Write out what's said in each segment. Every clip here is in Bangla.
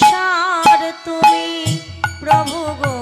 সার তুমি প্রভু গো।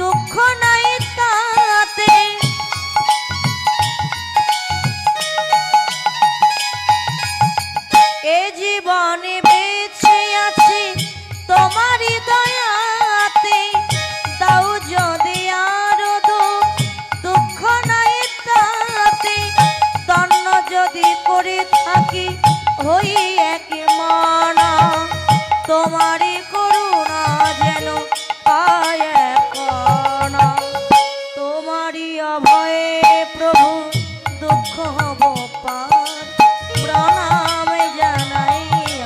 দুঃখ নাই তাতে। এ জীবনে বেঁচে আছি তোমারই যদি আরও দুঃখ নাই তাতে। তন্ন যদি করে থাকি, হই এক হব পার প্রণাম জানাই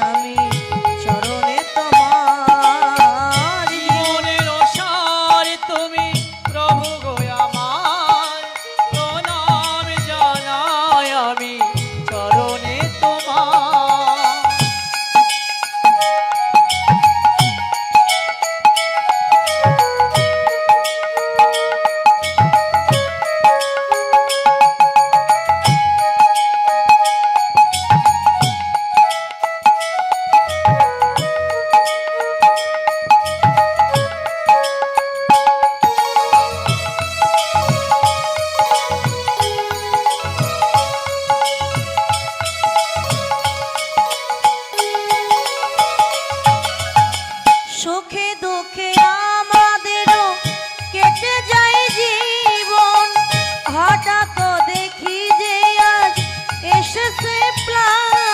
আমি চরণে তোমার। মনের অসার তুমি প্রভু গো। আছে প্রাণ।